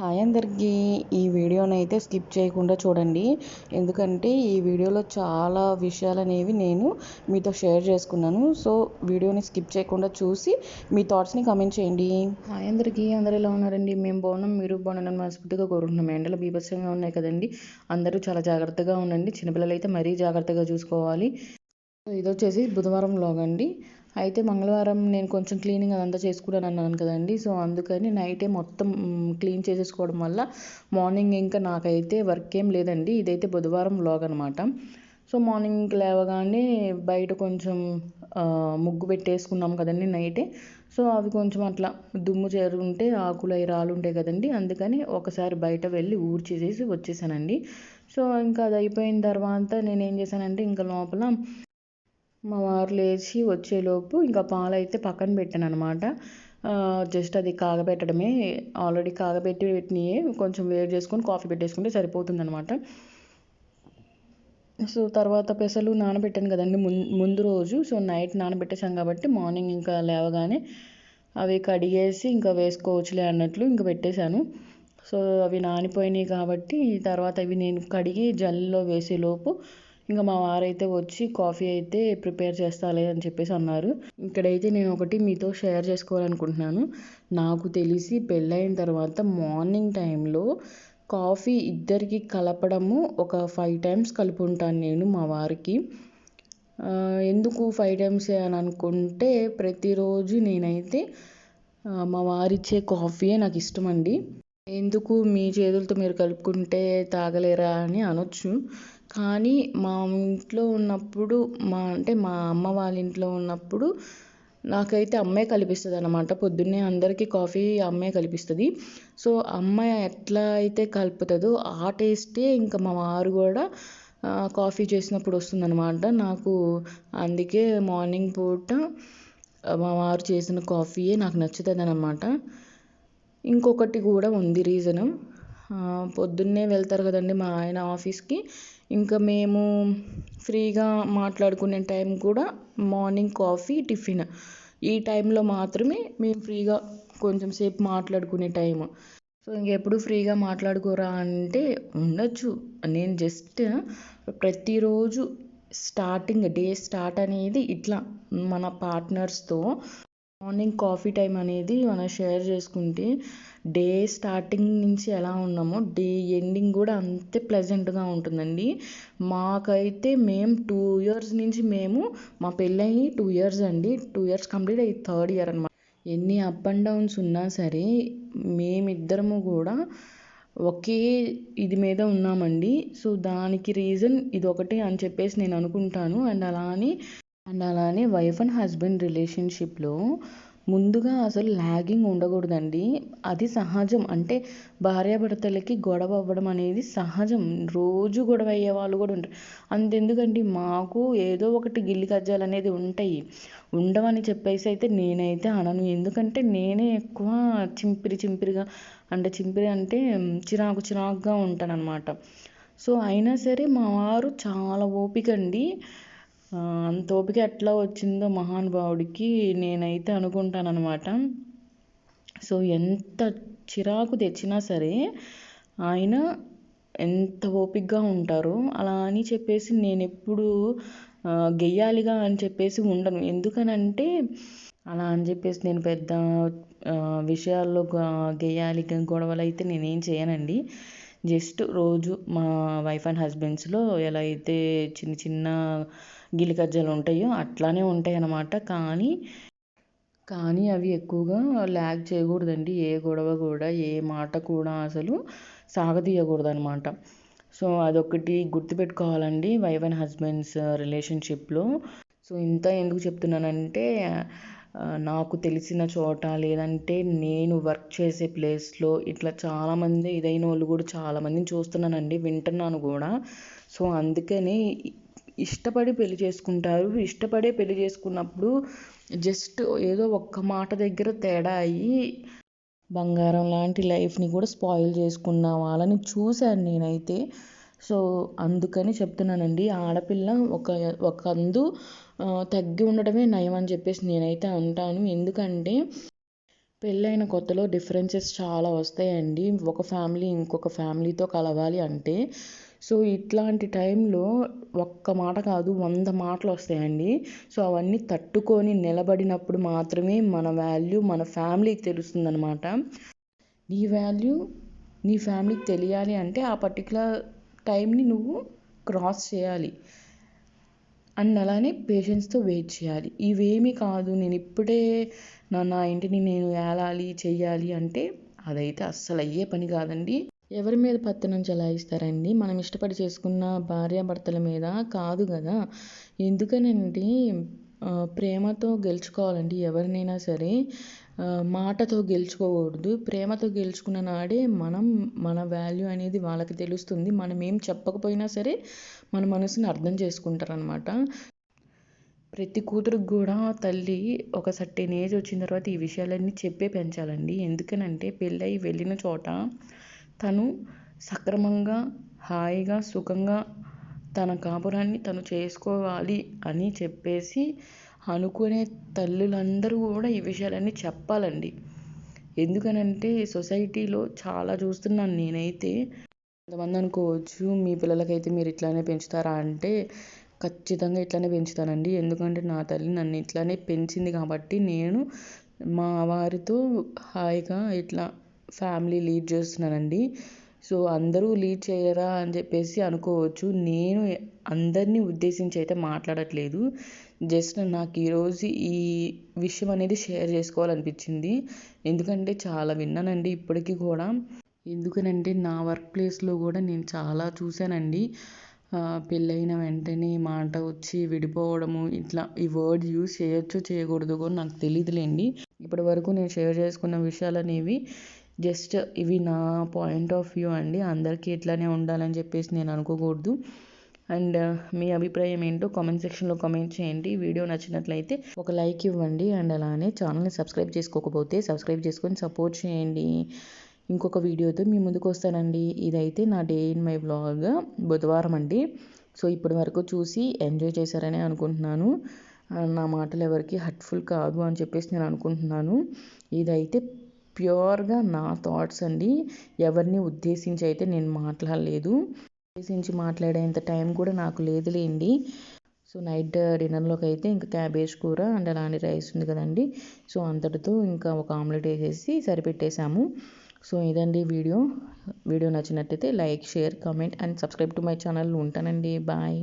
Hi అందరికీ. ఈ వీడియోని అయితే స్కిప్ చేయకుండా చూడండి. ఎందుకంటే ఈ వీడియోలో చాలా విషయాలు అనేవి నేను మీతో షేర్ చేసుకున్నాను. సో వీడియోని స్కిప్ చేయకుండా చూసి మీ థాట్స్ని కమెంట్ చేయండి. హాయ్ అందరికీ. అందరు ఎలా ఉన్నారండి? మేము బాగున్నాం. మీరు బాగున్నాను మనస్ఫూర్తిగా కోరుకుంటున్నాం. ఎండలు బీభత్సంగా ఉన్నాయి కదండి. అందరూ చాలా జాగ్రత్తగా ఉండండి. చిన్నపిల్లలు అయితే మరీ జాగ్రత్తగా చూసుకోవాలి. ఇది వచ్చేసి బుధవారం లాగండి అండి. అయితే మంగళవారం నేను కొంచెం క్లీనింగ్ అదంతా చేసుకున్నాను అన్నాను కదండి. సో అందుకని నైటే మొత్తం క్లీన్ చేసేసుకోవడం వల్ల మార్నింగ్ ఇంకా నాకైతే వర్క్ ఏం లేదండి. ఇదైతే బుధవారం వ్లాగ్ అనమాట సో మార్నింగ్ లేవగానే బయట కొంచెం ముగ్గు పెట్టేసుకున్నాం కదండి నైటే. సో అవి కొంచెం అట్లా దుమ్ము చేరుంటే ఆకులు అవి రాళ్ళు ఉంటాయి కదండి. అందుకని ఒకసారి బయట వెళ్ళి ఊడ్చేసేసి వచ్చేసానండి. సో ఇంకా అది అయిపోయిన తర్వాత నేను ఏం చేశానంటే ఇంకా లోపల మా వారు లేచి వచ్చేలోపు ఇంకా పాలు అయితే పక్కన పెట్టాను అనమాట జస్ట్ అది కాగబెట్టడమే. ఆల్రెడీ కాగబెట్టి పెట్టినయే. కొంచెం వేడి చేసుకొని కాఫీ పెట్టేసుకుంటే సరిపోతుంది అనమాట సో తర్వాత పెసలు నానబెట్టాను కదండి ముందు రోజు. సో నైట్ నానబెట్టేసాం కాబట్టి మార్నింగ్ ఇంకా లేవగానే అవి కడిగేసి ఇంకా వేసుకోవచ్చులే అన్నట్లు ఇంకా పెట్టేశాను. సో అవి నానిపోయినాయి కాబట్టి తర్వాత అవి నేను కడిగి జల్లో వేసేలోపు ఇంకా మా వారైతే వచ్చి కాఫీ అయితే ప్రిపేర్ చేస్తాలే అని చెప్పేసి అన్నారు. ఇక్కడైతే నేను ఒకటి మీతో షేర్ చేసుకోవాలనుకుంటున్నాను. నాకు తెలిసి పెళ్ళైన తర్వాత మార్నింగ్ టైంలో కాఫీ ఇద్దరికి కలపడము ఒక ఫైవ్ టైమ్స్ కలుపుంటాను నేను మా వారికి. ఎందుకు ఫైవ్ టైమ్స్ అని అనుకుంటే ప్రతిరోజు నేనైతే మా వారిచ్చే కాఫీయే నాకు ఇష్టం అండి ఎందుకు మీ చేతులతో మీరు కలుపుకుంటే తాగలేరా అని అనొచ్చు. కానీ మా ఇంట్లో ఉన్నప్పుడు మా అంటే మా అమ్మ వాళ్ళ ఇంట్లో ఉన్నప్పుడు నాకైతే అమ్మే కలిపిస్తుంది అనమాట పొద్దున్నే అందరికీ కాఫీ అమ్మే కలిపిస్తుంది. సో అమ్మ ఎట్లా అయితే కలుపుతుందో ఆ టేస్టే ఇంకా మా వారు కూడా కాఫీ చేసినప్పుడు వస్తుందన్నమాట. నాకు అందుకే మార్నింగ్ పూట మా వారు చేసిన కాఫీయే నాకు నచ్చుతుంది అనమాట ఇంకొకటి కూడా ఉంది రీజను. పొద్దున్నే వెళ్తారు కదండి మా ఆయన ఆఫీస్కి. ఇంకా మేము ఫ్రీగా మాట్లాడుకునే టైం కూడా మార్నింగ్ కాఫీ టిఫిన్. ఈ టైంలో మాత్రమే మేము ఫ్రీగా కొంచెం సేపు మాట్లాడుకునే టైం సో ఇంకెప్పుడు ఫ్రీగా మాట్లాడుకోరా అంటే ఉండొచ్చు. నేను జస్ట్ ప్రతిరోజు స్టార్టింగ్ డే స్టార్ట్ అనేది ఇట్లా మన పార్ట్నర్స్తో మార్నింగ్ కాఫీ టైం అనేది మనం షేర్ చేసుకుంటే డే స్టార్టింగ్ నుంచి ఎలా ఉన్నామో డే ఎండింగ్ కూడా అంతే ప్లెజెంట్గా ఉంటుందండి. మాకైతే మేము టూ ఇయర్స్ నుంచి మేము మా పెళ్ళయి టూ ఇయర్స్ అండి. టూ ఇయర్స్ కంప్లీట్ అయ్యి థర్డ్ ఇయర్ అనమాట ఎన్ని అప్ అండ్ డౌన్స్ ఉన్నా సరే మేమిద్దరము కూడా ఒకే ఇది మీద ఉన్నామండి. సో దానికి రీజన్ ఇది ఒకటే అని చెప్పేసి నేను అనుకుంటాను. అండ్ అలా అని అండ్ అలానే వైఫ్ అండ్ హస్బెండ్ రిలేషన్షిప్లో ముందుగా అసలు ల్యాగింగ్ ఉండకూడదండి. అది సహజం. అంటే భార్యాభర్తలకి గొడవ అవ్వడం అనేది సహజం. రోజు గొడవ అయ్యే వాళ్ళు కూడా ఉంటారు. అంతెందుకండి? మాకు ఏదో ఒకటి గిల్లి కజ్జాలు అనేది ఉంటాయి. ఉండవని చెప్పేసి అయితే నేనైతే అనను. ఎందుకంటే నేనే ఎక్కువ చింపిరి చింపిరిగా అంటే చింపిరి అంటే చిరాకు చిరాకుగా ఉంటానన్నమాట. సో అయినా సరే మా వారు చాలా ఓపిక అండి. అంత ఓపిక ఎట్లా వచ్చిందో మహానుభావుడికి నేనైతే అనుకుంటానన్నమాట. సో ఎంత చిరాకు తెచ్చినా సరే ఆయన ఎంత ఓపికగా ఉంటారో అలా అని చెప్పేసి నేను ఎప్పుడు గెయ్యాలిగా అని చెప్పేసి ఉండను. ఎందుకనంటే అలా అని చెప్పేసి నేను పెద్ద విషయాల్లో గెయ్యాలి గొడవలు అయితే నేనేం చేయనండి. జస్ట్ రోజు మా వైఫ్ అండ్ హస్బెండ్స్లో ఎలా అయితే చిన్న చిన్న గిలికజ్జలు ఉంటాయో అట్లానే ఉంటాయి అన్నమాట కానీ కానీ అవి ఎక్కువగా ల్యాగ్ చేయకూడదండి. ఏ గొడవ కూడా ఏ మాట కూడా అసలు సాగదీయకూడదు అనమాట సో అదొకటి గుర్తుపెట్టుకోవాలండి వైఫ్ అండ్ హస్బెండ్స్ రిలేషన్షిప్లో. సో ఇంత ఎందుకు చెప్తున్నానంటే నాకు తెలిసిన చోట లేదంటే నేను వర్క్ చేసే ప్లేస్లో ఇట్లా చాలామంది ఇదైన వాళ్ళు కూడా చాలామందిని చూస్తున్నానండి వింటున్నాను కూడా. సో అందుకని ఇష్టపడి పెళ్ళి చేసుకుంటారు. ఇష్టపడే పెళ్ళి చేసుకున్నప్పుడు జస్ట్ ఏదో ఒక్క మాట దగ్గర తేడా అయ్యి బంగారం లాంటి లైఫ్ని కూడా స్పాయిల్ చేసుకున్న వాళ్ళని చూశాను నేనైతే. సో అందుకని చెప్తున్నానండి ఆడపిల్ల ఒక ఒక అందు తగ్గి ఉండడమే నయం అని చెప్పేసి నేనైతే అంటాను. ఎందుకంటే పెళ్ళైన కొత్తలో డిఫరెన్సెస్ చాలా వస్తాయండి. ఒక ఫ్యామిలీ ఇంకొక ఫ్యామిలీతో కలవాలి అంటే సో ఇట్లాంటి టైంలో ఒక్క మాట కాదు వంద మాటలు వస్తాయండి. సో అవన్నీ తట్టుకొని నిలబడినప్పుడు మాత్రమే మన వాల్యూ మన ఫ్యామిలీకి తెలుస్తుందనమాట నీ వాల్యూ నీ ఫ్యామిలీకి తెలియాలి అంటే ఆ పర్టికులర్ టైంని నువ్వు క్రాస్ చేయాలి. అండ్ అలానే పేషెన్స్తో వెయిట్ చేయాలి. ఇవేమీ కాదు నేను ఇప్పుడే నా నా ఇంటిని నేను ఏలాలి చెయ్యాలి అంటే అదైతే అస్సలు అయ్యే పని కాదండి. ఎవరి మీద పత్తనం చలాయిస్తారండి మనం ఇష్టపడి చేసుకున్న భార్యాభర్తల మీద కాదు కదా? ఎందుకనంటే ప్రేమతో గెలుచుకోవాలండి ఎవరినైనా సరే. మాటతో గెలుచుకోకూడదు. ప్రేమతో గెలుచుకున్న నాడే మనం మన వాల్యూ అనేది వాళ్ళకి తెలుస్తుంది. మనం ఏం చెప్పకపోయినా సరే మన మనసుని అర్థం చేసుకుంటారనమాట ప్రతి కూతురికి కూడా తల్లి ఒక సర్టెన్ ఏజ్ వచ్చిన తర్వాత ఈ విషయాలన్నీ చెప్పే పెంచాలండి. ఎందుకనంటే పెళ్ళై వెళ్ళిన చోట తను సక్రమంగా హాయిగా సుఖంగా తన కాపురాన్ని తను చేసుకోవాలి అని చెప్పేసి అనుకునే తల్లులందరూ కూడా ఈ విషయాలన్నీ చెప్పాలండి. ఎందుకనంటే సొసైటీలో చాలా చూస్తున్నాను నేనైతే. కొంతమంది అనుకోవచ్చు మీ పిల్లలకైతే మీరు ఇట్లానే పెంచుతారా అంటే ఖచ్చితంగా ఇట్లానే పెంచుతానండి. ఎందుకంటే నా తల్లి నన్ను ఇట్లానే పెంచింది కాబట్టి నేను మా వారితో హాయిగా ఇట్లా ఫ్యామిలీ లీడ్ చేస్తున్నానండి సో అందరూ లీడ్ చేయరా అని చెప్పేసి అనుకోవచ్చు. నేను అందరినీ ఉద్దేశించి అయితే మాట్లాడట్లేదు. జస్ట్ నాకు ఈరోజు ఈ విషయం అనేది షేర్ చేసుకోవాలనిపించింది. ఎందుకంటే చాలా విన్నానండి ఇప్పటికీ కూడా. ఎందుకనంటే నా వర్క్ ప్లేస్లో కూడా నేను చాలా చూశానండి. పెళ్ళైన వెంటనే మాట వచ్చి విడిపోవడము ఇట్లా ఈ వర్డ్ యూస్ చేయొచ్చు చేయకూడదు కూడా నాకు తెలియదులేండి ఇప్పటి వరకు నేను షేర్ చేసుకున్న విషయాలు అనేవి జస్ట్ ఇవి నా పాయింట్ ఆఫ్ వ్యూ అండి. అందరికీ ఇట్లానే ఉండాలని చెప్పేసి నేను అనుకోకూడదు. అండ్ uh, మీ అభిప్రాయం ఏంటో కామెంట్ సెక్షన్లో కామెంట్ చేయండి. వీడియో నచ్చినట్లయితే ఒక లైక్ ఇవ్వండి. అండ్ అలానే ఛానల్ని సబ్స్క్రైబ్ చేసుకోకపోతే సబ్స్క్రైబ్ చేసుకొని సపోర్ట్ చేయండి. ఇంకొక వీడియోతో మీ ముందుకు వస్తానండి. ఇదైతే నా డే ఇన్ మై బ్లాగ్ బుధవారం అండి. సో ఇప్పటి వరకు చూసి ఎంజాయ్ చేశారని అనుకుంటున్నాను. నా మాటలు ఎవరికి హర్ట్ఫుల్ కాదు అని చెప్పేసి నేను అనుకుంటున్నాను. ఇదైతే ప్యూర్గా నా థాట్స్ అండి. ఎవరిని ఉద్దేశించి అయితే నేను మాట్లాడలేదు. ఉద్దేశించి మాట్లాడేంత టైం కూడా నాకు లేదులేండి సో నైట్ డిన్నర్లోకి అయితే ఇంకా క్యాబేజ్ కూర అండ్ అలాంటి రైస్ ఉంది కదండి. సో అంతటితో ఇంకా ఒక ఆమ్లెట్ వేసేసి సరిపెట్టేసాము సో ఇదండి వీడియో. వీడియో నచ్చినట్టయితే like share comment and subscribe to my channel. ఉంటానండి. బాయ్.